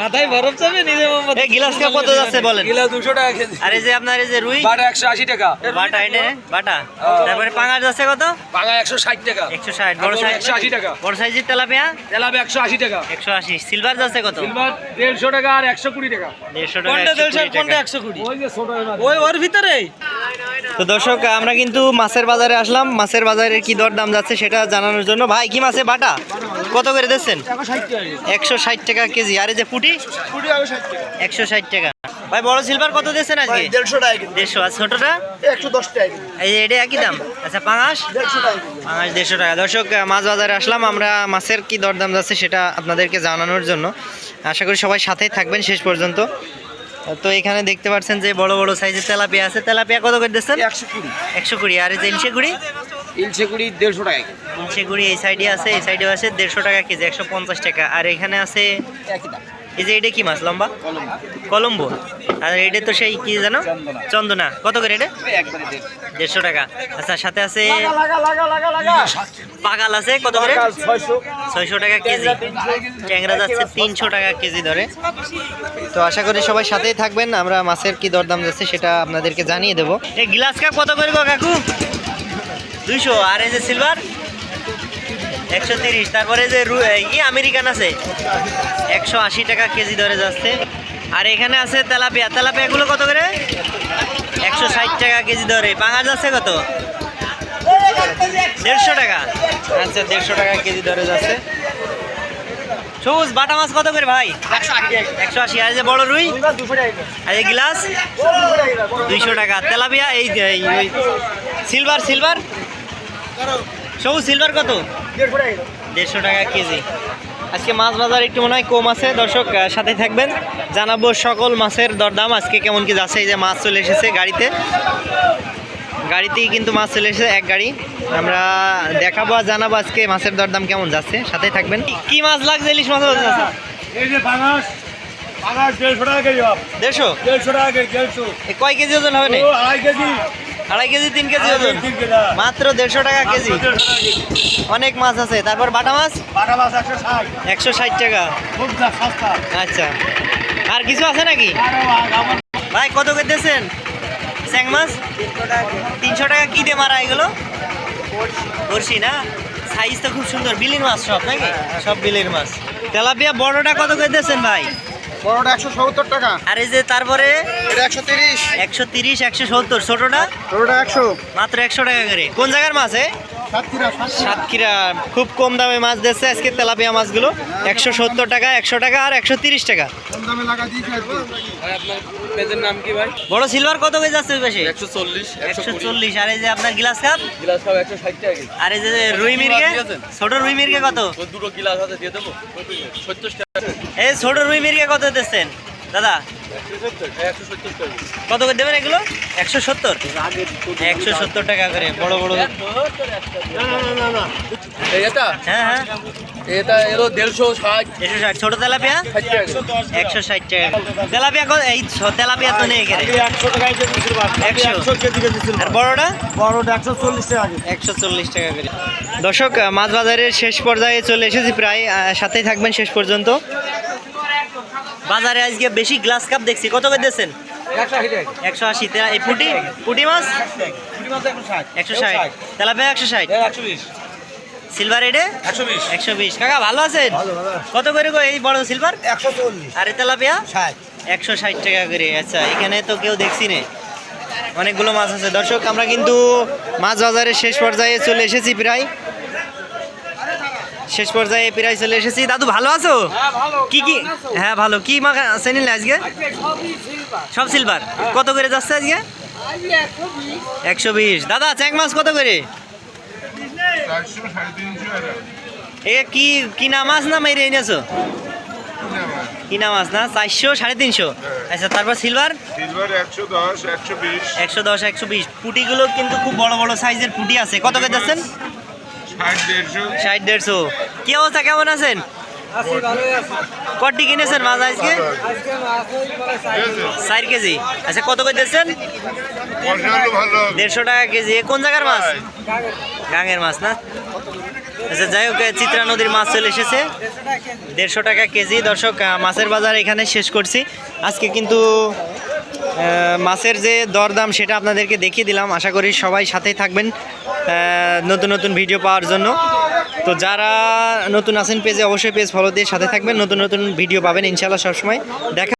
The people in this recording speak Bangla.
মাথায় বরফ চাপে নিজে মোমবাতি এই গিলাস কাপ কত যাচ্ছে বলেন? গিলাস দুশো টাকা কেজি। আর এই যে আপনার এই যে রুই? বাটা একশো আশি টাকা। বাটা এনে বাটা? তারপরে পাঙাশ যাচ্ছে কত? পাঙা একশো ষাট টাকা। একশো ষাট বড় সাইজ একশো আশি টাকা। বড় সাইজের তেলাপিয়া? তেলাপি একশো আশি টাকা। একশো আশি। সিলভার যাচ্ছে কত? সিলভার দেড়শো টাকা আর একশো কুড়ি টাকা। দেড়শো টাকা একশো কুড়ি টাকা। ওই যে ছোট ওই ওর ভিতরে? তো দর্শক আমরা কিন্তু মাছের বাজারে আসলাম। মাছের বাজারের কি দর দাম যাচ্ছে সেটা জানানোর জন্য। ভাই কি মাছে? বাটা? কত করে দিচ্ছেন? একশো ষাট টাকা কেজি। আর এই যে পুটি? একশো ষাট টাকা। ভাই বড় সিলভার কত দিচ্ছেন আজকে? দেড়শো টাকা দেড়শো। আর ছোটটা? একশো দশ টাকা এই যে এটা একই দাম? আচ্ছা পাঙাশ? দেড়শো টাকা পাঙাশ দেড়শো টাকা। দর্শক মাছ বাজারে আসলাম। আমরা মাছের কি দরদাম যাচ্ছে সেটা আপনাদেরকে জানানোর জন্য। আশা করি সবাই সাথেই থাকবেন শেষ পর্যন্ত। তো এখানে দেখতে পাচ্ছেন যে বড় বড় সাইজের তেলাপিয়া আছে। তেলাপিয়া কত করে দিচ্ছেন? একশো কুড়ি। একশো কুড়ি। আর এই যে ইলশে কুড়ি ইলশে কুড়ি দেড়শো টাকা কেজি। ইলশে কুড়ি এই সাইডে আছে এই সাইডেও আছে দেড়শো টাকা কেজি একশো পঞ্চাশ টাকা। আর এখানে আছে একই দাম। এই যে এটা কি মাছ লম্বা? কলম্বো। আর এটা তো সেই কি জানো চন্দনা। কত করে এটা? দেড়শো। টাকা। আচ্ছা সাথে আছে লাগা লাগা লাগা লাগা পাগাল আছে কত করে? ছয়শো। ছয়শো টাকা কেজি। ট্যাংরা যাচ্ছে তিনশো টাকা কেজি ধরে। তো আশা করি সবাই সাথেই থাকবেন। আমরা মাছের কি দরদাম যাচ্ছে সেটা আপনাদেরকে জানিয়ে দেবো। এই গ্লাস কাপ কত করে কাকু? দুইশো, আর এই যে সিলভার একশো তিরিশ। তারপরে যে ই আমেরিকান আছে, একশো আশি টাকা কেজি ধরে যাচ্ছে। আর এখানে আছে তেলাপিয়া। তেলাপিয়াগুলো কত করে? একশো ষাট টাকা কেজি ধরে। পাঙাশ যাচ্ছে কত? দেড়শো টাকা। আচ্ছা দেড়শো টাকা কেজি ধরে যাচ্ছে। সবুজ, বাটা মাছ কত করে ভাই? একশো আশি। আর যে বড় রুই? আর গিলাস? দুইশো টাকা। তেলাপিয়া, এই সিলভার সিলভার সবুজ সিলভার কত? দেড়শো টাকা কেজি। দেড়শো আজকে মাছ বাজার একটু মনে হয় কম আছে। দর্শক সাথে থাকবেন। জানাব সকল মাছের দরদাম। আজকে কেমন কি যাচ্ছে? এই যে মাছ চলে এসেছে গাড়িতে। গাড়িতেই কিন্তু মাছ চলে এসেছে এক গাড়ি। আমরা দেখাবো আর জানাব আজকে মাছের দরদাম কেমন যাচ্ছে। সাথে থাকবেন। কি মাছ লাগছে? ইলিশ মাছ পাঙাশ দেড়শো টাকা কেজি দেড়শো? দেড়শো টাকা কেজি দেড়শো। কয় কেজি ওজন হবে না? আড়াই কেজি। আড়াই কেজি তিন কেজি ওজন মাত্র দেড়শো টাকা কেজি। অনেক মাছ আছে। তারপর বাটা মাছ? বাটা মাছ একশো ষাট। একশো ষাট টাকা। আচ্ছা। আর কিছু আছে নাকি? ভাই কত করে দিয়েছেন স্যাং মাছ? তিনশো টাকা কি দিয়ে মারা এগুলো? বড়শি। না? সাইজ তো খুব সুন্দর। বিলির মাছ সব নাকি? সব বিলির মাছ। তেলাপিয়া বড়টা কত করে দিয়েছেন ভাই? বড়টা একশো সত্তর টাকা। আর এই যে তারপরে এটা একশো তিরিশ। একশো তিরিশ একশো সত্তর ছোটোটা ছোটটা একশো। মাত্র একশো টাকা করে। কোন জায়গার মাছ এ? সাতক্ষীরা খুব কম দামে মাছ দিচ্ছে আজকে তেলাপিয়া মাছগুলো। একশো সত্তর টাকা একশো টাকা আর একশো তিরিশ টাকা। কম দামে লাগা দিয়েছি ভাই আপনার পেজের নাম কি ভাই? বড় সিলভার কত কেজি যাচ্ছে ওই পাশে একশো চল্লিশ একশো চল্লিশ আর এই যে আপনার গিলাস কাপ? গিলাস একশো ষাট টাকা আর এই যে রুই মির্গে? ছোট রুই মির্গে কত? দুটো গিলাস আছে দিয়ে দেবো। সত্তর টাকা। এই ছোট রুই মির্গে কত দিচ্ছেন? দাদা? কত করে দেবেন এগুলো? একশো সত্তর? একশো সত্তর টাকা করে বড় বড়। হ্যাঁ হ্যাঁ। এটা এলো দেড়শো ষাট। একশো ষাট। ছোট তেলাপিয়া? একশো ষাট টাকা তেলাপিয়া এই তেলাপিয়া তো নেই এখানে। একশো। একশো। আর বড়টা? বড়টা একশো চল্লিশ টাকা একশো চল্লিশ টাকা করে। দর্শক মাছ বাজারের শেষ পর্যায়ে চলে এসেছি প্রায়। সাথেই থাকবেন শেষ পর্যন্ত। বাজারে আজকে বেশি গ্লাস কাপ দেখছি। কত করে দিয়েছেন? একশো আশি এই পুটি? পুটি মাছ? একশো ষাট। তেলাপিয়া একশো ষাট? সিলভার রেডে একশো বিশ। কাকা ভালো আছেন? কত করে গো এই বড় সিলভার একশো চল্লিশ। আর তেলাপিয়া? একশো ষাট টাকা করে। আচ্ছা এখানে তো কেউ দেখছি নে। অনেকগুলো মাছ আছে। দর্শক আমরা কিন্তু মাছ বাজারের শেষ পর্যায়ে চলে এসেছি প্রায়। শেষ পর্যায়ে প্রায় চলে এসেছি। দাদু ভালো আছো? কি কি হ্যাঁ ভালো। কি মাখা আছে নিলে আজকে? সব সিলভার কত করে যাচ্ছে আজকে? একশো বিশ। দাদা চ্যাং মাছ কত করে? এ কি কিনা মাছ না মেরে এনেছো? কিনা মাছ। কিনা মাছ না? চারশো সাড়ে তিনশো। আচ্ছা তারপর সিলভার সিলভার একশো দশ একশো বিশ। একশো দশ একশো বিশ। পুটিগুলো কিন্তু খুব বড় বড় সাইজের পুটি আছে। কত করে যাচ্ছেন? ষাট দেড়শো। কি অবস্থা? কেমন আছেন? কটি কিনেছেন মাছ আজকে? চার কেজি। আচ্ছা কত করে দিচ্ছেন। দেড়শো টাকা কেজি। কোন জায়গার মাছ? গাঙের। মাছ না? আচ্ছা যাই হোক চিত্রা নদীর মাছ চলে এসেছে। দেড়শো টাকা কেজি। দর্শক মাছের বাজার এখানে শেষ করছি। আজকে কিন্তু মাছের যে দরদাম সেটা আপনাদেরকে দেখিয়ে দিলাম। আশা করি সবাই সাথেই থাকবেন নতুন নতুন ভিডিও পাওয়ার জন্য। তো যারা নতুন আছেন, পেজে অবশ্যই পেজ ফলো দিয়ে সাথে থাকবেন। নতুন নতুন ভিডিও পাবেন ইনশাল্লাহ সবসময়। দেখা